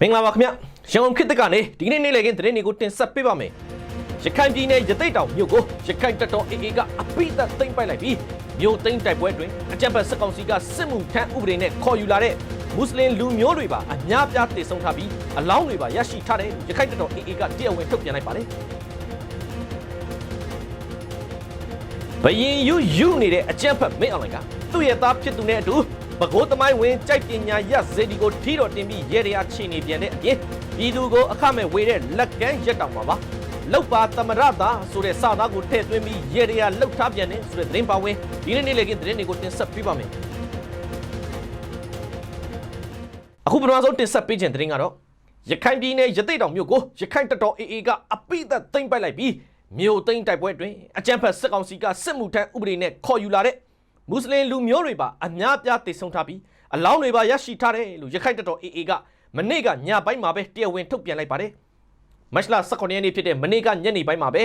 မင်္ဂလာပါခင်ဗျရန်ကုန်ခေတ်သစ်ကနေဒီကနေ့နေ့လည်ခင်းသတင်းတွေကိုတင်ဆက်ပေးပါမယ်ရခိုင်ပြည်နယ်ရသိတ်တောင်မြို့ကိုရခိုင်တပ်တော် AA ကအပိသက်သိမ်းပိုက်လိုက်ပြီးမြို့သိမ်းတိုက်ပွဲတွင်အကြမ်းဖက်စစ်ကောင်စီကစစ်မှုထမ်းဥပဒေနဲ့ခေါ်ယူလာတဲ့မွတ်စလင်လူမျိုးတွေပါအများပြားတည်ဆုံထားပြီးအလောင်းတွေပါရရှိထားတဲ့ရခိုင်တပ်တော် AA ကတရားဝင်ထုတ်ပြန်လိုက်ပါတယ်ဘယင်ယူယူနေတဲ့အကြမ်းဖက်မင်းအွန်လိုင်းကသူ့ရဲ့သားဖြစ်သူနဲ့အတူ ပကိုးသမိုင်းဝင်ကြိုက်ပညာရဇေဒီကိုထီတော်တင်ပြီးရေရရာချီနေပြန်တဲ့အပြင်ပြည်သူကိုအခမဲ့ဝေတဲ့လက်ကမ်းရက်တောင်ပါပါလောက်ပါသမရတာဆိုတဲ့စာသားကိုထည့်သွင်းပြီးရေရရာလှုပ်ထားပြန်တဲ့ဆိုတဲ့သတင်းပါဝင်ဒီနေ့နေ့လေကသတင်းတွေကိုတင်ဆက်ပေးပါမယ်အခုပထမဆုံးတင်ဆက်ပေးခြင်းသတင်းကတော့ရခိုင်ပြည်နယ်ရသိတ်တောင်မြို့ကိုရခိုင်တပ်တော် AA ကအပိသက်သိမ်းပိုက်လိုက်ပြီးမြို့သိမ်းတိုက်ပွဲတွင်အကြမ်းဖက်စစ်ကောင်စီကစစ်မှုထမ်းဥပဒေနဲ့ခေါ်ယူလာတဲ့ မွတ်စလင်လူမျိုးတွေပါအများပြားတည်ဆုံထားပြီးအလောင်းတွေပါရရှိထားတယ်လို့ရခိုင်တပ်တော် AA ကမနေ့ကညပိုင်းမှာပဲတရားဝင်ထုတ်ပြန်လိုက်ပါတယ်မတ်လ18ရက်နေ့ဖြစ်တဲ့မနေ့ကညနေပိုင်းမှာပဲ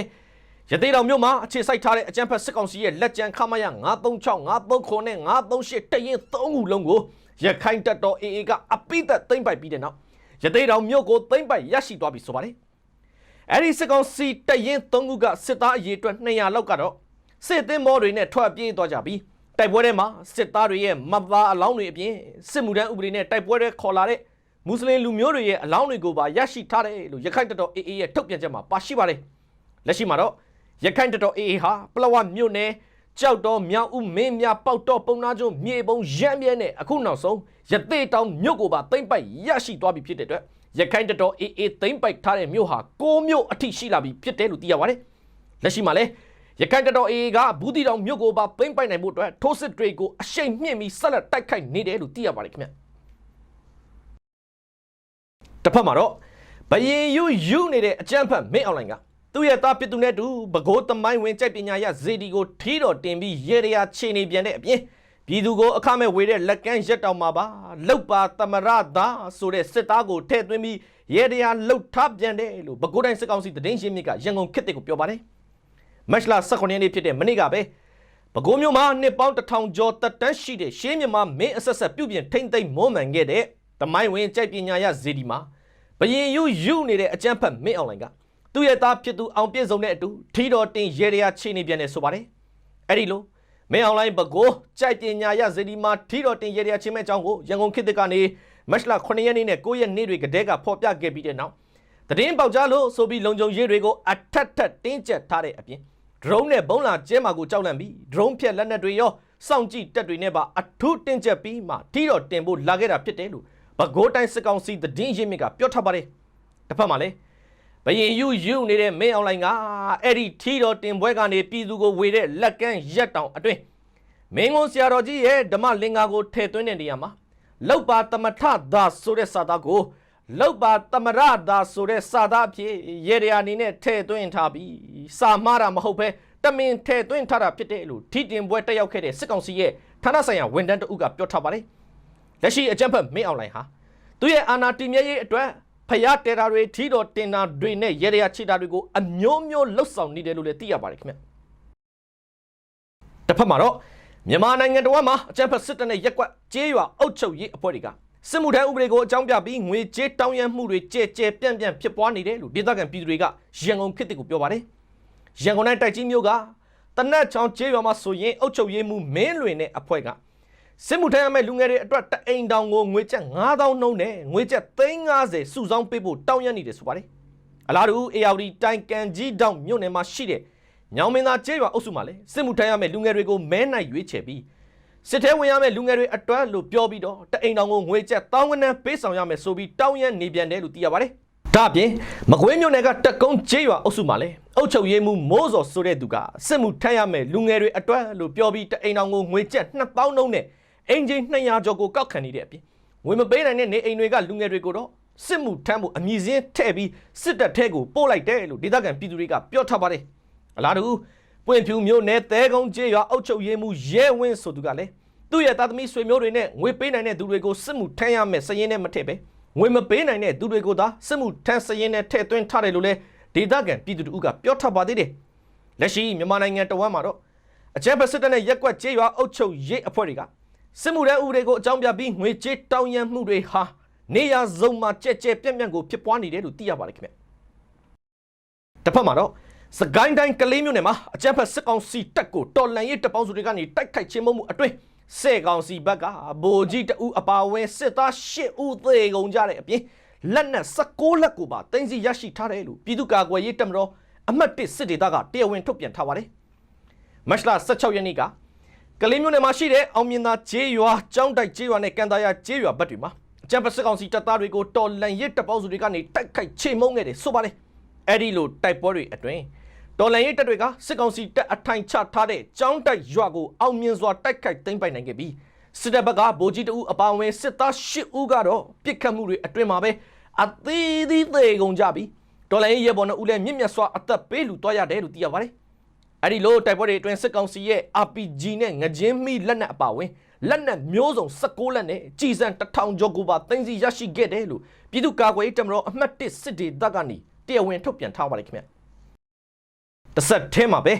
ရသေးတော်မြို့မှာအခြေစိုက်ထားတဲ့အကြမ်းဖက်စစ်ကောင်စီရဲ့လက်ကျန်ခမရ936 939နဲ့938တရင်3ခုလုံးကိုရခိုင်တပ်တော် AA ကအပိသက်သိမ်းပိုက်ပြီးတဲ့နောက်ရသေးတော်မြို့ကိုသိမ်းပိုက်ရရှိသွားပြီဆိုပါတယ်အဲ့ဒီစစ်ကောင်စီတရင်3ခုကစစ်သားအရေးအတွက်200လောက်ကတော့စစ်သင်းမောတွေနဲ့ထွက်ပြေးသွားကြပြီး တိုက်ပွဲထဲမှာစစ်သားတွေရဲ့မဘာအလောင်းတွေအပြင်စစ်မှုထမ်းဥပဒေနဲ့တိုက်ပွဲတွေခေါ်လာတဲ့မွတ်စလင်လူမျိုးတွေရဲ့အလောင်းတွေကိုပါရရှိထားတယ်လို့ရခိုင်တပ်တော် AA ရဲ့ထုတ်ပြန်ချက်မှာပါရှိပါတယ်လက်ရှိမှာတော့ရခိုင်တပ်တော် AA ဟာပလဝမြို့နယ်ကြောက်တော်မြောက်ဦးမင်းမြပေါက်တော်ပုံနာကျွန်းမြေပုံရမ်းမြဲနဲ့အခုနောက်ဆုံးရသေးတောင်မြို့ကိုပါသိမ့်ပိုက်ရရှိသွားပြီဖြစ်တဲ့အတွက်ရခိုင်တပ်တော် AA သိမ့်ပိုက်ထားတဲ့မြို့ဟာ6မြို့အထိရှိလာပြီဖြစ်တယ်လို့သိရပါတယ်လက်ရှိမှာလည်း ရခိုင်တပ်တော် AA ကဘူးတီတောင်မြို့ကိုပါသိမ့်ပိုက်နိုင်ဖို့အတွက်ထိုးစစ်တွေကိုအရှိန်မြင့်ပြီးဆက်လက်တိုက်ခိုက်နေတယ်လို့သိရပါတယ်ခင်ဗျတစ်ဖက်မှာတော့ဘယင်ယူယူနေတဲ့အကြမ်းဖက်မင်းအွန်လိုင်းကသူ့ရဲ့သားပြစ်သူနဲ့တူဘကိုးသမိုင်းဝင်ကြိုက်ပညာရဇေဒီကိုထီးတော်တင်ပြီးရေရရာခြေနေပြန်တဲ့အပြင်ပြည်သူကိုအခမဲ့ဝေတဲ့လက်ကမ်းရက်တောင်မှာပါလောက်ပါသမရသာဆိုတဲ့စစ်သားကိုထည့်သွင်းပြီးရေရရာလှုပ်ထားပြန်တယ်လို့ဘကိုးတိုင်းစစ်ကောင်စီသတင်းရှင်းမြစ်ကရန်ကုန်ခေတ်တွေကိုပြောပါတယ် မတ်လ18ရက်နေ့ဖြစ်တဲ့မနေ့ကပဲပဲခူးမြို့မှာနှစ်ပေါင်းတစ်ထောင်ကျော်တက်တန်းရှိတဲ့ရှေးမြမာမင်းအဆက်ဆက်ပြုပြင်ထိမ့်သိမ့်မွမ်းမံခဲ့တဲ့သမိုင်းဝင်ကြိုက်ပညာရဇေဒီမှာဘယင်ယူယူနေတဲ့အကြမ်းဖက်မင်းအွန်လိုင်းကသူ့ရဲ့သားဖြစ်သူအောင်ပြည့်စုံတဲ့အတူထီတော်တင်ရေရရာခြေနေပြန်တယ်ဆိုပါတယ်အဲ့ဒီလိုမင်းအွန်လိုင်းဘကိုးကြိုက်ပညာရဇေဒီမှာထီတော်တင်ရေရရာခြေမဲ့အကြောင်းကိုရန်ကုန်ခေတ်သစ်ကနေမတ်လ9ရက်နေ့နဲ့9ရက်နေ့တွေကတည်းကဖော်ပြခဲ့ပြီးတဲ့နောက်သတင်းပေါက်ကြားလို့ဆိုပြီးလုံခြုံရေးတွေကိုအထက်ထက်တင်းကျပ်ထားတဲ့အပြင် drone နဲ့ဘုံလာကျဲမှာကိုကြောက်လန့်ပြီး drone ဖြက်လက်နက်တွေရောစောင့်ကြည့်တက်တွေနဲ့ပါအထူးတင်းကျပ်ပြီးမှထီတော်တင်ဖို့လာခဲ့တာဖြစ်တယ်လို့ဘကိုးတိုင်းစစ်ကောင်စီသတင်းရင်းမြစ်ကပြောထားပါတယ်တစ်ဖက်မှာလည်းဘယင်ယူယူနေတဲ့မင်းအွန်လိုင်းကအဲ့ဒီထီတော်တင်ပွဲကနေပြည်သူကိုဝေတဲ့လက်ကမ်းရက်တောင်အတွင်းမင်းကုန်းဆရာတော်ကြီးရဲ့ဓမ္မလင်္ကာကိုထည့်သွင်းတဲ့နေရာမှာလောက်ပါတမထသာဆိုတဲ့စာသားကို လောက်ပါတမရသာဆိုတဲ့စာသားအဖြစ်ရေရအနေနဲ့ထည့်သွင်းထားပြီးစာမှားတာမဟုတ်ပဲတမင်ထည့်သွင်းထားတာဖြစ်တယ်လို့ထီတင်ပွဲတက်ရောက်ခဲ့တဲ့စစ်ကောင်စီရဲ့ဌာနဆိုင်ရာဝန်ထမ်းတအုပ်ကပြောထားပါတယ်လက်ရှိအကြံဖက်မင်းအွန်လိုင်းဟာသူရဲ့အာဏာတည်မြဲရေးအတွက်ဖျားတဲတာတွေထီတော်တင်တာတွေနဲ့ရေရချီတာတွေကိုအမျိုးမျိုးလှုပ်ဆောင်နေတယ်လို့လည်းသိရပါတယ်ခင်ဗျတစ်ဖက်မှာတော့မြန်မာနိုင်ငံတော်မှာအကြံဖက်စစ်တပ်နဲ့ရက်ကွက်ကျေးရွာအုပ်ချုပ်ရေးအဖွဲ့တွေက စစ်မှုထမ်းဥပဒေကိုအကြောင်းပြပြီးငွေကြေးတောင်းရမ်းမှုတွေကြဲကြဲပြန့်ပြန့်ဖြစ်ပွားနေတယ်လို့ဒေသခံပြည်သူတွေကရန်ကုန်ခေတ်တစ်ကိုပြောပါတယ်ရန်ကုန်တိုင်းတိုက်ကြီးမြို့ကတနတ်ချောင်းကျေးရွာမှာဆိုရင်အုပ်ချုပ်ရေးမှုမင်းလွင်တဲ့အဖွဲ့ကစစ်မှုထမ်းရမယ့်လူငယ်တွေအတွက်တအိမ်တောင်ကိုငွေကျပ်9000နှုန်းနဲ့ငွေကျပ်350စုဆောင်းပေးဖို့တောင်းရမ်းနေတယ်ဆိုပါတယ်အလားတူ ARD တိုင်ကန်ကြီးတောင်မြို့နယ်မှာရှိတဲ့ညောင်မင်းသားကျေးရွာအုပ်စုမှာလည်းစစ်မှုထမ်းရမယ့်လူငယ်တွေကိုမဲနိုင်ရွေးချယ်ပြီး စစ်ထဲဝင်ရမယ့်လူငယ်တွေအတွက်လို့ပြောပြီးတော့တအိမ်တောင်ကိုငွေကျပ်တောင်းဝန်းနဲ့ပေးဆောင်ရမယ်ဆိုပြီးတောင်းရမ်းနေပြန်တယ်လို့သိရပါတယ်။ဒါ့အပြင်မကွေးမြို့နယ်ကတက်ကုန်းကျေးရွာအုပ်စုမှာလည်းအုပ်ချုပ်ရေးမှုမိုးစော်ဆိုတဲ့သူကစစ်မှုထမ်းရမယ့်လူငယ်တွေအတွက်လို့ပြောပြီးတအိမ်တောင်ကိုငွေကျပ်2000နှုန်းနဲ့အင်ဂျင်200ကျော်ကိုကောက်ခံနေတဲ့အပြင်ငွေမပေးနိုင်တဲ့နေအိမ်တွေကလူငယ်တွေကိုတော့စစ်မှုထမ်းဖို့အမည်စင်းထည့်ပြီးစစ်တပ်ထဲကိုပို့လိုက်တယ်လို့ဒေသခံပြည်သူတွေကပြောထားပါတယ်။အလားတူ ပွင့်ဖြူမျိုးနယ်တဲကုန်းကျေးရွာအုပ်ချုပ်ရေးမှုရဲဝင်းဆိုသူကလည်းသူ့ရဲ့သားသမီးဆွေမျိုးတွေနဲ့ငွေပေးနိုင်တဲ့သူတွေကိုစစ်မှုထမ်းရမယ်စည်ရင်းနဲ့မထည့်ပဲငွေမပေးနိုင်တဲ့သူတွေကိုသာစစ်မှုထမ်းစည်ရင်းနဲ့ထည့်သွင်းထားတယ်လို့လည်းဒေသခံပြည်သူတို့ကပြောထားပါသေးတယ်။လက်ရှိမြန်မာနိုင်ငံတဝမ်းမှာတော့အကြမ်းဖက်စစ်တပ်နဲ့ရက်ကွက်ကျေးရွာအုပ်ချုပ်ရေးအဖွဲ့တွေကစစ်မှုထမ်းဥပဒေကိုအကြောင်းပြပြီးငွေကြေးတောင်းရမ်းမှုတွေဟာနေရာစုံမှာကြက်ကြက်ပြန့်ပြန့်ကိုဖြစ်ပွားနေတယ်လို့သိရပါတယ်ခင်ဗျတစ်ဖက်မှာတော့ စကိုင်းတိုင်းကလေးမြို့နယ်မှာအကြမ်းဖက်စစ်ကောင်စီတပ်ကိုတော်လန်ရေးတပ်ပေါင်းစုတွေကနေတိုက်ခိုက်ချင်းမမှုအတွင်းစစ်ကောင်စီဘက်ကဗိုလ်ကြီးတအူအပါအဝင်စစ်သား၈ဦးသေကုန်ကြတဲ့အပြင်လက်နက်16လက်ကိုပါတင်စီရရှိထားတယ်လို့ပြည်သူ့ကာကွယ်ရေးတပ်မတော်အမှတ်1စစ်ဒေသကတရားဝင်ထုတ်ပြန်ထားပါတယ်မတ်လ16ရက်နေ့ကကလေးမျိုးနယ်မှာရှိတဲ့အောင်မြင်သာကျေးရွာကျောင်းတိုက်ကျေးရွာနဲ့ကန်တာယာကျေးရွာဘက်တွေမှာအကြံပတ်စစ်ကောင်စီတပ်သားတွေကိုတော်လန်ရစ်တပ်ပေါင်းစုတွေကနေတိုက်ခိုက်ချေမှုန်းခဲ့တယ်ဆိုပါတယ်အဲ့ဒီလိုတိုက်ပွဲတွေအတွင်း တော်လန်ရစ်တပ်တွေကစစ်ကောင်စီတပ်အထိုင်ချထားတဲ့ကျောင်းတိုက်ရွာကိုအောင်မြင်စွာတိုက်ခိုက်သိမ်းပိုက်နိုင်ခဲ့ပြီးစစ်တပ်ဘက်ကဗိုလ်ကြီးတဦးအပါအဝင်စစ်သား၈ဦးကတော့ပြစ်ခတ်မှုတွေအတွင်းမှာပဲအသေးသေးသေးကုန်ကြပြီးတော်လန်ရစ်ရဲဘော်နှစ်ဦးလည်းမြင့်မြတ်စွာအသက်ပေးလူသွားရတယ်လို့သိရပါတယ်အဲ့ဒီလိုတိုက်ပွဲတွေအတွင်းစစ်ကောင်စီရဲ့ RPG နဲ့ငကြင်းမိလက်နက်အပါအဝင်လက်နက်မျိုးစုံ16လက်နဲ့ကြီးစံ1000ကျော်ကိုပါသိမ်းဆီးရရှိခဲ့တယ်လို့ပြည်သူ့ကာကွယ်ရေးတပ်မတော်အမှတ်1စစ်ဒေသကနေတရားဝင်ထုတ်ပြန်ထားပါတယ်ခင်ဗျ တစ်ဆက်ထဲမှာပဲ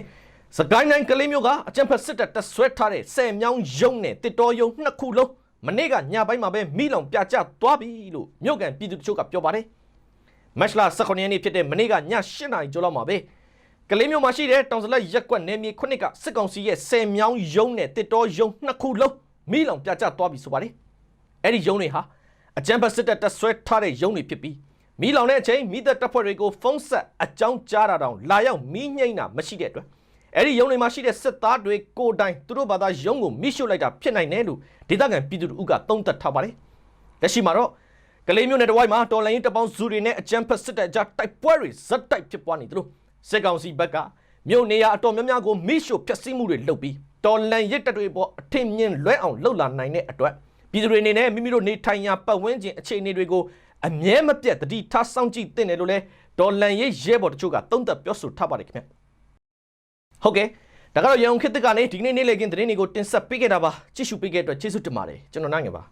စကိုင်းတိုင်းကလေးမျိုးကအကြံဖက်စစ်တပ်တဆွဲထားတဲ့ဆယ်မြောင်းယုံနဲ့တစ်တော်ယုံနှစ်ခုလုံးမနေ့ကညပိုင်းမှာပဲမိလောင်ပြကျသွားပြီလို့မြို့ကန်ပြည်သူတချို့ကပြောပါတယ်မတ်လ18ရက်နေ့ဖြစ်တဲ့မနေ့ကည8နာရီကျော်လောက်မှာပဲကလေးမျိုးမှာရှိတဲ့တောင်စလက်ရက်ကွက်နယ်မြေခုနှစ်ကစစ်ကောင်စီရဲ့ဆယ်မြောင်းယုံနဲ့တစ်တော်ယုံနှစ်ခုလုံးမိလောင်ပြကျသွားပြီဆိုပါတယ်။အဲ့ဒီယုံတွေဟာအကြံဖက်စစ်တပ်တဆွဲထားတဲ့ယုံတွေဖြစ်ပြီး မိလောင်တဲ့အချိန်မိသက်တပ်ဖွဲ့တွေကိုဖုံးဆက်အကြောင်းကြားတာတောင်လာရောက်မိငိမ့်တာမရှိတဲ့အတွက်အဲ့ဒီယုံတွေမှာရှိတဲ့စစ်သားတွေကိုယ်တိုင်သူတို့ဘာသာယုံကိုမိရှုလိုက်တာဖြစ်နိုင်တယ်လို့ဒေသခံပြည်သူတို့ကသုံးသပ်ထားပါတယ်။လက်ရှိမှာတော့ကလေးမျိုးနဲ့တဝိုက်မှာတော်လိုင်းရေးတပ်ပေါင်းစုတွေနဲ့အကြမ်းဖက်စစ်တပ်ကြားတိုက်ပွဲတွေဇက်တိုက်ဖြစ်ပွားနေသလိုစစ်ကောင်စီဘက်ကမြို့နေရာအတော်များများကိုမိရှုဖျက်ဆီးမှုတွေလုပ်ပြီးတော်လန်ရစ်တပ်တွေပေါ်အထင်မြင်လွဲအောင်လှုပ်လာနိုင်တဲ့အတွက်ပြည်သူတွေအနေနဲ့မိမိတို့နေထိုင်ရာပတ်ဝန်းကျင်အခြေအနေတွေကို အမြဲမပြတ်တတိထားစောင့်ကြည့်သင့်တယ်လို့လဲဒေါ်လန်ရစ်ရဲဘော်တချို့ကသုံးသပ်ပြောဆိုထားပါတယ်ခင်ဗျဟုတ်ကဲ့ဒါကတော့ရန်ကုန်ခေတ်သစ်ကနေဒီကနေ့နေ့လည်ခင်းသတင်းတွေကိုတင်ဆက်ပေးခဲ့တာပါကြည့်ရှုပေးခဲ့တဲ့အတွက်ကျေးဇူးတင်ပါတယ်ကျွန်တော်နိုင်ငယ်ပါ